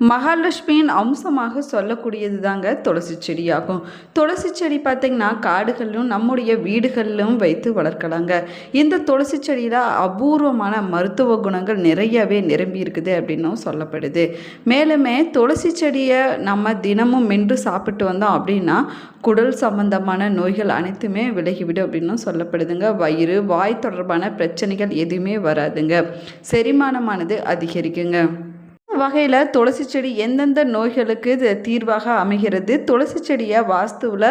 மகாலட்சுமியின் அம்சமாக சொல்லக்கூடியது தாங்க துளசி செடியாகும். துளசி செடி பார்த்திங்கன்னா காடுகளிலும் நம்முடைய வீடுகளிலும் வைத்து வளர்க்கலாங்க. இந்த துளசி செடியில் அபூர்வமான மருத்துவ குணங்கள் நிறையவே நிரம்பி இருக்குது அப்படின்னும் சொல்லப்படுது. மேலுமே துளசி செடியை நம்ம தினமும் மென்று சாப்பிட்டு வந்தோம் அப்படின்னா குடல் சம்பந்தமான நோய்கள் அனைத்துமே விலகிவிடும் அப்படின்னும் சொல்லப்படுதுங்க. வயிறு வாய் தொடர்பான பிரச்சனைகள் எதுவுமே வராதுங்க. செரிமானமானது அதிகரிக்குங்க. வகையில் துளசி செடி எந்தெந்த நோய்களுக்கு இது தீர்வாக அமைகிறது? துளசி செடியை வாஸ்துவில்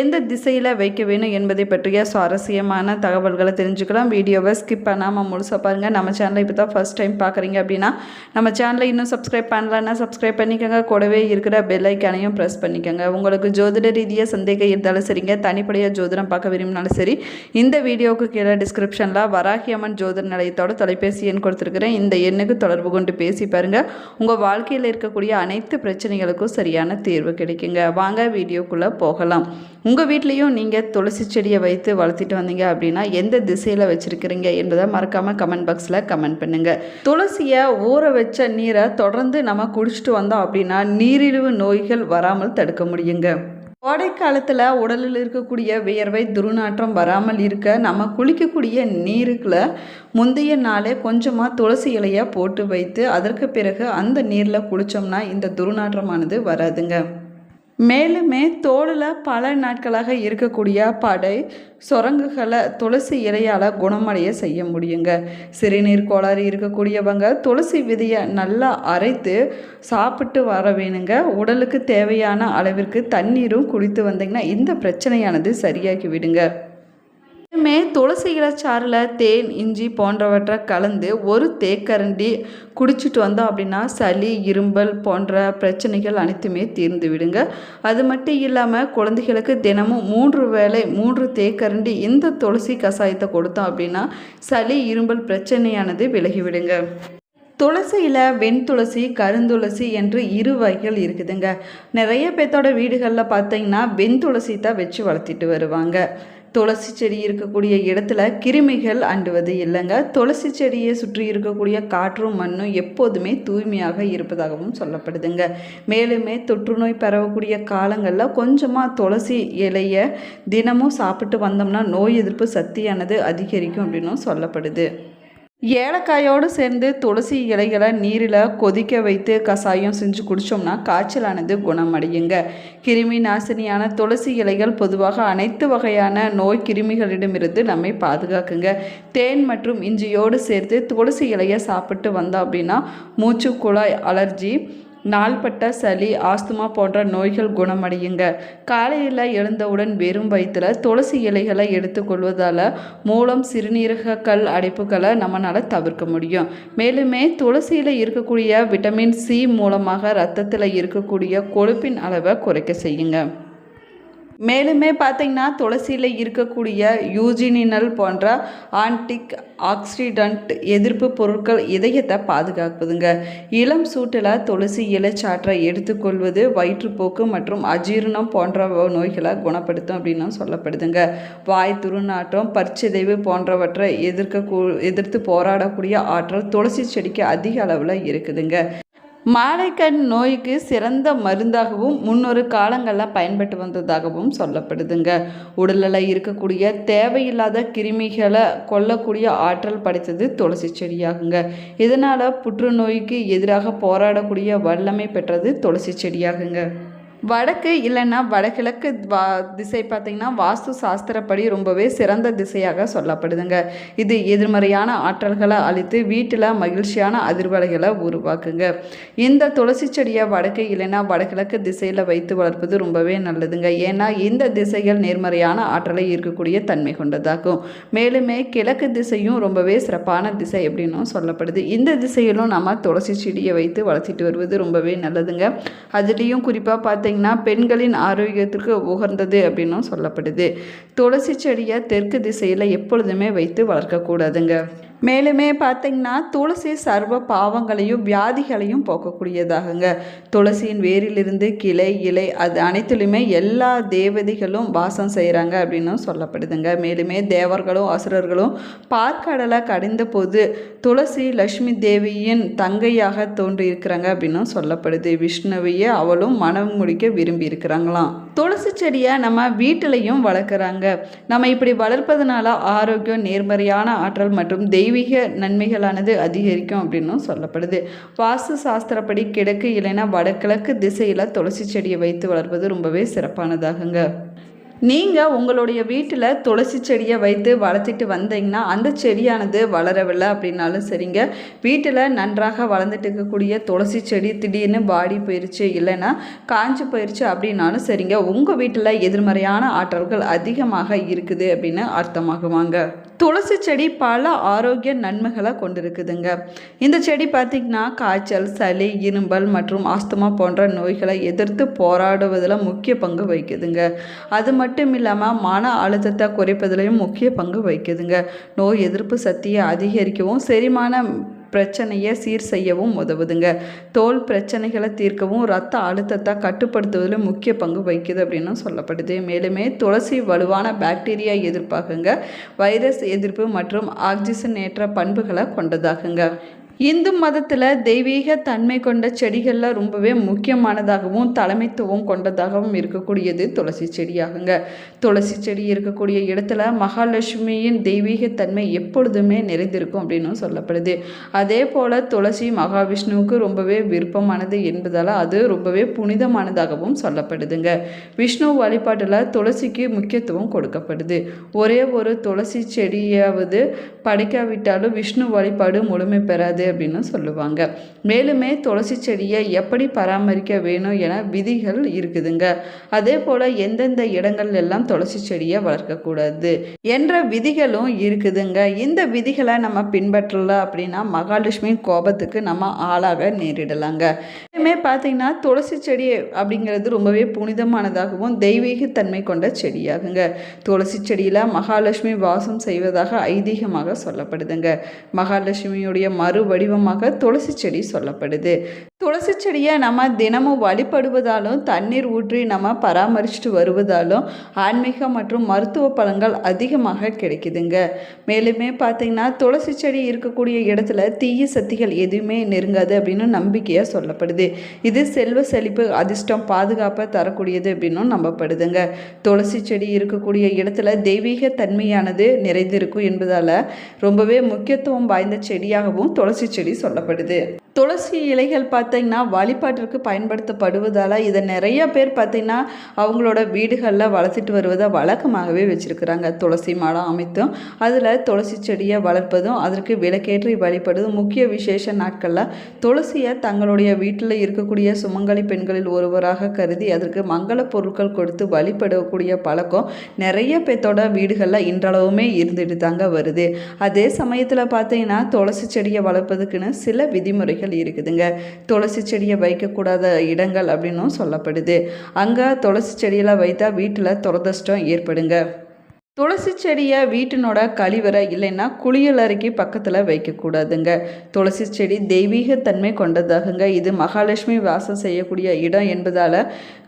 எந்த திசையில் வைக்க வேணும் என்பதை பற்றிய சுவாரஸ்யமான தகவல்களை தெரிஞ்சுக்கலாம். வீடியோவை ஸ்கிப் பண்ணாமல் முழுசாக பாருங்கள் நம்ம சேனலை இப்போ தான் ஃபஸ்ட் டைம் பார்க்குறீங்க அப்படின்னா நம்ம சேனலை இன்னும் சப்ஸ்கிரைப் பண்ணலன்னா சப்ஸ்கிரைப் பண்ணிக்கோங்க. கூடவே இருக்கிற பெல் ஐக்கானையும் ப்ரெஸ் பண்ணிக்கோங்க. உங்களுக்கு ஜோதிட ரீதியாக சந்தேகம் இருந்தாலும் சரிங்க. தனிப்படையாக ஜோதிடம் பார்க்க விரும்பினாலும் சரி இந்த வீடியோவுக்கு கீழே டிஸ்கிரிப்ஷனில் வராகி அம்மன் ஜோதிட நிலையத்தோட தொலைபேசி எண் கொடுத்துருக்குறேன். இந்த எண்ணுக்கு தொடர்பு கொண்டு பேசி பாருங்கள் உங்கள் வாழ்க்கையில் இருக்கக்கூடிய அனைத்து பிரச்சனைகளுக்கும் சரியான தீர்வு கிடைக்குங்க. வாங்க வீடியோக்குள்ளே போகலாம். உங்கள் வீட்லேயும் நீங்கள் துளசி செடியை வைத்து வளர்த்திட்டு வந்தீங்க அப்படின்னா எந்த திசையில் வச்சுருக்கிறீங்க என்பதை மறக்காமல் கமெண்ட் பாக்ஸில் கமெண்ட் பண்ணுங்கள் துளசியை ஊற வச்ச நீரை தொடர்ந்து நம்ம குடிச்சிட்டு வந்தோம் அப்படின்னா நீரிழிவு நோய்கள் வராமல் தடுக்க முடியுங்க. கோடைக்காலத்தில் உடலில் இருக்கக்கூடிய வியர்வை துர்நாற்றம் வராமல் இருக்க நம்ம குளிக்கக்கூடிய நீருக்குள்ள முந்தைய நாளே கொஞ்சமாக துளசி இலையை போட்டு வைத்து அதற்கு பிறகு அந்த நீரில் குளித்தோம்னா இந்த துர்நாற்றமானது வராதுங்க. மேலுமே தோலில் பல நாட்களாக இருக்கக்கூடிய படை சுரங்குகளை துளசி இலையால் குணமடைய செய்ய முடியுங்க. சிறுநீர் கோளாறு இருக்கக்கூடியவங்க துளசி விதையை நல்லா அரைத்து சாப்பிட்டு வர வேணுங்க. உடலுக்கு தேவையான அளவிற்கு தண்ணீரும் குடித்து வந்தீங்கன்னா இந்த பிரச்சனையானது சரியாக்கி விடுங்க. மே துளசி இலச்சாறில் தேன் இஞ்சி போன்றவற்றை கலந்து ஒரு தேக்கரண்டி குடிச்சிட்டு வந்தோம் அப்படின்னா சளி இரும்பல் போன்ற பிரச்சனைகள் அனைத்துமே தீர்ந்து விடுங்க. அது மட்டும் இல்லாமல் குழந்தைகளுக்கு தினமும் மூன்று வேளை மூன்று தேக்கரண்டி இந்த துளசி கஷாயத்தை கொடுத்தோம் அப்படின்னா சளி இரும்பல் பிரச்சனையானது விலகிவிடுங்க துளசியில் வெண்துளசி கருந்துளசி என்று இரு வகைகள் இருக்குதுங்க. நிறைய பேர்த்தோட வீடுகளில் பார்த்தீங்கன்னா வெண்துளசி தான் வச்சு வளர்த்திட்டு வருவாங்க. துளசி செடி இருக்கக்கூடிய இடத்துல கிருமிகள் அண்டுவது இல்லைங்க. துளசி செடியை சுற்றி இருக்கக்கூடிய காற்றும் மண்ணும் எப்போதுமே தூய்மையாக இருப்பதாகவும் சொல்லப்படுதுங்க. மேலுமே தொற்றுநோய் பரவக்கூடிய காலங்களில் கொஞ்சமாக துளசி இலையை தினமும் சாப்பிட்டு வந்தோம்னா நோய் எதிர்ப்பு சக்தியானது அதிகரிக்கும் அப்படின்னும் சொல்லப்படுது. ஏலக்காயோடு சேர்ந்து துளசி இலைகளை நீரில் கொதிக்க வைத்து கஷாயம் செஞ்சு குடித்தோம்னா காய்ச்சலானது குணமடையுங்க. கிருமி நாசினியான துளசி இலைகள் பொதுவாக அனைத்து வகையான நோய் கிருமிகளிடமிருந்து நம்மை பாதுகாக்குங்க. தேன் மற்றும் இஞ்சியோடு சேர்த்து துளசி இலையை சாப்பிட்டு வந்தோம் அப்படின்னா மூச்சு குழாய் அலர்ஜி நாள்பட்ட சளி ஆஸ்துமா போன்ற நோய்கள் குணமடையுங்க. காலையில் எழுந்தவுடன் வெறும் வயிற்றில் துளசி இலைகளை எடுத்துக்கொள்வதால் மூலம் சிறுநீரக கல் அடைப்புகளை நம்மளால் தவிர்க்க முடியும். மேலுமே துளசியில் இருக்கக்கூடிய விட்டமின் சி மூலமாக ரத்தத்தில் இருக்கக்கூடிய கொழுப்பின் அளவை குறைக்க செய்யுங்க. மேலுமே பார்த்தீங்கன்னா துளசியில் இருக்கக்கூடிய யூஜினினல் போன்ற ஆன்டிக் ஆக்சிடென்ட் எதிர்ப்பு பொருட்கள் இதயத்தை பாதுகாக்குதுங்க. இளம் சூட்டில் துளசி இலைச்சாற்றை எடுத்துக்கொள்வது வயிற்றுப்போக்கு மற்றும் அஜீரணம் போன்ற நோய்களை குணப்படுத்தும் அப்படின்னு சொல்லப்படுதுங்க. வாய் துருநாற்றம் பற்சிதைவு போன்றவற்றை எதிர்க்க எதிர்த்து போராடக்கூடிய ஆற்றல் துளசி செடிக்கு அதிக அளவில் இருக்குதுங்க. மாலைக்கண் நோய்க்கு சிறந்த மருந்தாகவும் முன்னொரு காலங்களில் பயன்பட்டு வந்ததாகவும் சொல்லப்படுதுங்க. உடலில் இருக்கக்கூடிய தேவையில்லாத கிருமிகளை கொல்லக்கூடிய ஆற்றல் படைத்தது துளசி செடியாகுங்க. இதனால் புற்றுநோய்க்கு எதிராக போராடக்கூடிய வல்லமை பெற்றது துளசி செடியாகுங்க. வடக்கு இல்லைன்னா வடகிழக்கு வா திசை பார்த்திங்கன்னா வாஸ்து சாஸ்திரப்படி ரொம்பவே சிறந்த திசையாக சொல்லப்படுதுங்க. இது எதிர்மறையான ஆற்றல்களை அழித்து வீட்டில் மகிழ்ச்சியான அதிர்வலைகளை உருவாக்குங்க. இந்த துளசி செடியை வடக்கு இல்லைன்னா வடகிழக்கு திசையில் வைத்து வளர்ப்பது ரொம்பவே நல்லதுங்க. ஏன்னா இந்த திசைகள் நேர்மறையான ஆற்றலை இருக்கக்கூடிய தன்மை கொண்டதாகும். மேலுமே கிழக்கு திசையும் ரொம்பவே சிறப்பான திசை அப்படின்னும் சொல்லப்படுது. இந்த திசையிலும் நம்ம துளசி செடியை வைத்து வளர்த்திட்டு வருவது ரொம்பவே நல்லதுங்க. அதுலேயும் குறிப்பாக பார்த்தீங்க பார்த்திங்கன்னா பெண்களின் ஆரோக்கியத்திற்கு உகந்தது அப்படின்னும் சொல்லப்படுது. துளசி செடியை தெற்கு திசையில் எப்பொழுதுமே வைத்து வளர்க்கக்கூடாதுங்க மேலுமே பார்த்தீங்கன்னா துளசி சர்வ பாவங்களையும் வியாதிகளையும் போக்கக்கூடியதாகுங்க. துளசியின் வேரிலிருந்து கிளை இலை அது அனைத்துலையுமே எல்லா தேவதைகளும் வாசம் செய்கிறாங்க அப்படின்னு சொல்லப்படுதுங்க. மேலுமே தேவர்களும் அசுரர்களும் பார்க்கடலை கடைந்த போது துளசி லக்ஷ்மி தேவியின் தங்கையாக தோன்றியிருக்கிறாங்க அப்படின்னும் சொல்லப்படுது. விஷ்ணுவையே அவளும் மனம் முடிக்க விரும்பி இருக்கிறாங்களாம். துளசி செடியை நம்ம வீட்டிலையும் வளர்க்குறாங்க. நம்ம இப்படி வளர்ப்பதனால ஆரோக்கியம் நேர்மறையான ஆற்றல் மற்றும் தெய்வ தெய்வீக நன்மைகளானது அதிகரிக்கும் அப்படின்னும் சொல்லப்படுது. வாஸ்து சாஸ்திரப்படி கிழக்கு இல்லைன்னா வடகிழக்கு திசையில் துளசி செடியை வைத்து வளர்ப்பது ரொம்பவே சிறப்பானதாகுங்க. நீங்கள் உங்களுடைய வீட்டில் துளசி செடியை வைத்து வளர்த்திட்டு வந்தீங்கன்னா அந்த செடியானது வளரவில்லை அப்படின்னாலும் சரிங்க. வீட்டில் நன்றாக வளர்ந்துட்டு இருக்கக்கூடிய துளசி செடி திடீர்னு பாடி போயிடுச்சு இல்லைன்னா காஞ்சு போயிடுச்சு அப்படின்னாலும் சரிங்க. உங்கள் வீட்டில் எதிர்மறையான ஆற்றல்கள் அதிகமாக இருக்குது அப்படின்னு அர்த்தமாகுவாங்க துளசி செடி பல ஆரோக்கிய நன்மைகளை கொண்டிருக்குதுங்க. இந்த செடி பார்த்திங்கன்னா காய்ச்சல் சளி இரும்பல் மற்றும் ஆஸ்துமா போன்ற நோய்களை எதிர்த்து போராடுவதில் முக்கிய பங்கு வகிக்குதுங்க. அது மட்டும் இல்லாமல் மன அழுத்தத்தை குறைப்பதிலையும் முக்கிய பங்கு வகிக்குதுங்க. நோய் எதிர்ப்பு சக்தியை அதிகரிக்கவும் செரிமான பிரச்சனையை சீர் செய்யவும் உதவுதுங்க. தோல் பிரச்சனைகளை தீர்க்கவும் ரத்த அழுத்தத்தை கட்டுப்படுத்துவதில் முக்கிய பங்கு வகிக்குது அப்படின்னு சொல்லப்படுது. மேலுமே துளசி வலுவான பாக்டீரியா எதிர்ப்பாகுங்க. வைரஸ் எதிர்ப்பு மற்றும் ஆக்சிஜனேற்ற பண்புகளை கொண்டதாகுங்க. இந்து மதத்தில் தெய்வீக தன்மை கொண்ட செடிகளில் ரொம்பவே முக்கியமானதாகவும் தலைமைத்துவம் கொண்டதாகவும் இருக்கக்கூடியது துளசி செடியாகுங்க. துளசி செடி இருக்கக்கூடிய இடத்துல மகாலட்சுமியின் தெய்வீக தன்மை எப்பொழுதுமே நிறைந்திருக்கும் அப்படின்னு சொல்லப்படுது. அதே போல் துளசி மகாவிஷ்ணுவுக்கு ரொம்பவே விருப்பமானது என்பதால் அது ரொம்பவே புனிதமானதாகவும் சொல்லப்படுதுங்க. விஷ்ணு வழிபாட்டில் துளசிக்கு முக்கியத்துவம் கொடுக்கப்படுது. ஒரே ஒரு துளசி செடியாவது படைக்காவிட்டாலும் விஷ்ணு வழிபாடு முழுமை பெறாது. அப்படின்னு சொல்லுவாங்க. மேலுமே துளசி செடியை எப்படி பராமரிக்க வேணும் என விதிகள் இருக்குதுங்க. அதே போல் எந்தெந்த இடங்கள் எல்லாம் துளசி செடியை வளர்க்கக்கூடாது என்ற விதிகளும் இருக்குதுங்க. இந்த விதிகளை நம்ம பின்பற்றல அப்படின்னா மகாலட்சுமி கோபத்துக்கு நம்ம ஆளாக நேரிடலாங்க. எப்பயுமே பார்த்தீங்கன்னா துளசி செடி அப்படிங்கிறது ரொம்பவே புனிதமானதாகவும் தெய்வீகத்தன்மை கொண்ட செடியாகுங்க. துளசி செடியில் மகாலட்சுமி வாசம் செய்வதாக ஐதீகமாக சொல்லப்படுதுங்க. மகாலட்சுமியுடைய மறு வடிவமாக துளசி செடி சொல்லப்படுது. துளசி செடியை நம்ம தினமும் வழிபடுவதாலும் தண்ணீர் ஊற்றி நம்ம பராமரிச்சுட்டு வருவதாலும் ஆன்மீக மற்றும் மருத்துவ பலன்கள் அதிகமாக கிடைக்குதுங்க. மேலுமே பார்த்தீங்கன்னா துளசி செடி இருக்கக்கூடிய இடத்துல தீய சக்திகள் எதுவுமே நெருங்காது அப்படின்னு நம்பிக்கையாக சொல்லப்படுது. இது செல்வ செழிப்பு அதிர்ஷ்டம் பாதுகாப்பை தரக்கூடியது அப்படின்னும் நம்பப்படுதுங்க. துளசி செடி இருக்கக்கூடிய இடத்துல தெய்வீக தன்மையானது நிறைந்திருக்கும் என்பதால் ரொம்பவே முக்கியத்துவம் வாய்ந்த செடியாகவும் துளசி செடி சொல்லப்படுது. துளசி இலைகள் பார்த்தீங்கன்னா வழிபாட்டிற்கு பயன்படுத்தப்படுவதால் இதை நிறைய பேர் பார்த்திங்கன்னா அவங்களோட வீடுகளில் வளர்த்துட்டு வருவதை வழக்கமாகவே வச்சுருக்குறாங்க. துளசி மாடம் அமைத்தும் அதில் துளசி செடியை வளர்ப்பதும் அதற்கு விளக்கேற்றி வழிபடுவதும் முக்கிய விசேஷ நாட்களில் துளசியை தங்களுடைய வீட்டில் இருக்கக்கூடிய சுமங்கலி பெண்களில் ஒருவராக கருதி அதற்கு மங்கள பொருட்கள் கொடுத்து வழிபடக்கூடிய பழக்கம் நிறைய பேர்த்தோட வீடுகளில் இன்றளவுமே இருந்துட்டு தாங்க வருது. அதே சமயத்தில் பார்த்தீங்கன்னா துளசி செடியை வளர்ப்பதுக்குன்னு சில விதிமுறைகள் இருக்குதுங்க. துளசி செடியை வைக்கக்கூடாத இடங்கள் அப்படின்னும் சொல்லப்படுது. அங்கே துளசி செடியெல்லாம் வைத்தா வீட்டில் துரதிர்ஷ்டம் ஏற்படுங்க. துளசி செடியை வீட்டினோட கழிவறை இல்லைன்னா குளியலறைக்கு பக்கத்தில் வைக்கக்கூடாதுங்க. துளசி செடி தெய்வீக தன்மை கொண்டதாகுங்க. இது மகாலட்சுமி வாசம் செய்யக்கூடிய இடம் என்பதால்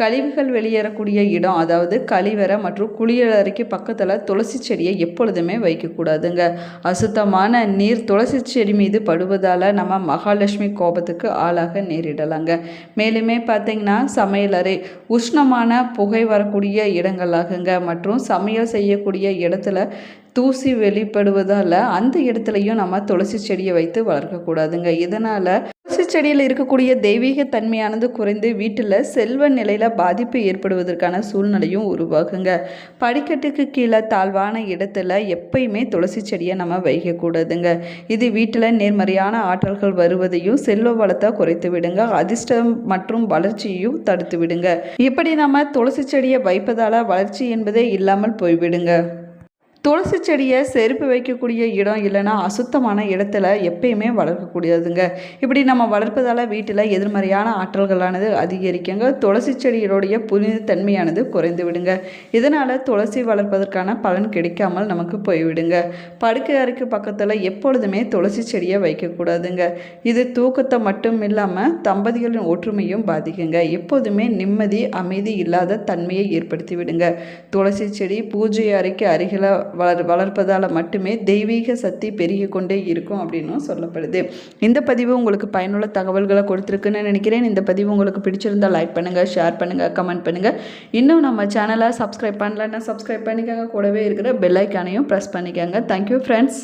கழிவுகள் வெளியேறக்கூடிய இடம் அதாவது கழிவறை மற்றும் குளியலறைக்கு பக்கத்தில் துளசி செடியை எப்பொழுதுமே வைக்கக்கூடாதுங்க. அசுத்தமான நீர் துளசி செடி மீது படுவதால் நம்ம மகாலட்சுமி கோபத்துக்கு ஆளாக நேரிடலாங்க. மேலுமே பார்த்தீங்கன்னா சமையலறை உஷ்ணமான புகை வரக்கூடிய இடங்களாகுங்க. மற்றும் சமையல் செய்யக்கூடிய இடத்துல தூசி வெளிப்படுவதால் அந்த இடத்துலையும் நம்ம துளசி செடியை வைத்து வளர்க்கக்கூடாதுங்க. இதனால் செடியில் இருக்கக்கூடிய தெய்வீக தன்மையானது குறைந்து வீட்டில் செல்வ நிலையில் பாதிப்பு ஏற்படுவதற்கான சூழ்நிலையும் உருவாகுங்க. படிக்கட்டுக்கு கீழே தாழ்வான இடத்துல எப்பயுமே துளசி செடியை நம்ம வைக்கக்கூடாதுங்க. இது வீட்டில் நேர்மறையான ஆற்றல்கள் வருவதையும் செல்வ வளத்தை குறைத்து விடுங்க. அதிர்ஷ்டம் மற்றும் வளர்ச்சியையும் தடுத்து விடுங்க. இப்படி நம்ம துளசி செடியை வைப்பதால் வளர்ச்சி என்பதே இல்லாமல் போய்விடுங்க. துளசி செடியை செருப்பு வைக்கக்கூடிய இடம் இல்லைன்னா அசுத்தமான இடத்துல எப்பயுமே வளர்க்கக்கூடியதுங்க. இப்படி நம்ம வளர்ப்பதால் வீட்டில் எதிர்மறையான ஆற்றல்களானது அதிகரிக்குங்க. துளசி செடிகளுடைய புனித தன்மையானது குறைந்து விடுங்க. இதனால் துளசி வளர்ப்பதற்கான பலன் கிடைக்காமல் நமக்கு போய்விடுங்க. படுக்கை அறைக்கு பக்கத்தில் எப்பொழுதுமே துளசி செடியை வைக்கக்கூடாதுங்க. இது தூக்கத்தை மட்டும் இல்லாமல் தம்பதிகளின் ஒற்றுமையும் பாதிக்குங்க. எப்போதுமே நிம்மதி அமைதி இல்லாத தன்மையை ஏற்படுத்தி விடுங்க துளசி செடி பூஜை அறைக்கு அருகில் வளர் வளர்ப்பதால் மட்டுமே தெய்வீக சக்தி பெருகி கொண்டே இருக்கும் அப்படின்னும் சொல்லப்படுது. இந்த பதிவு உங்களுக்கு பயனுள்ள தகவல்களை கொடுத்துருக்குன்னு நினைக்கிறேன். இந்த பதிவு உங்களுக்கு பிடிச்சிருந்தால் லைக் பண்ணுங்கள் ஷேர் பண்ணுங்கள் கமெண்ட் பண்ணுங்கள் இன்னும் நம்ம சேனலை சப்ஸ்கிரைப் பண்ணலன்னா சப்ஸ்கிரைப் பண்ணிக்கோங்க. கூடவே இருக்கிற பெல் ஐக்கானையும் ப்ரெஸ் பண்ணிக்கோங்க. Thank you friends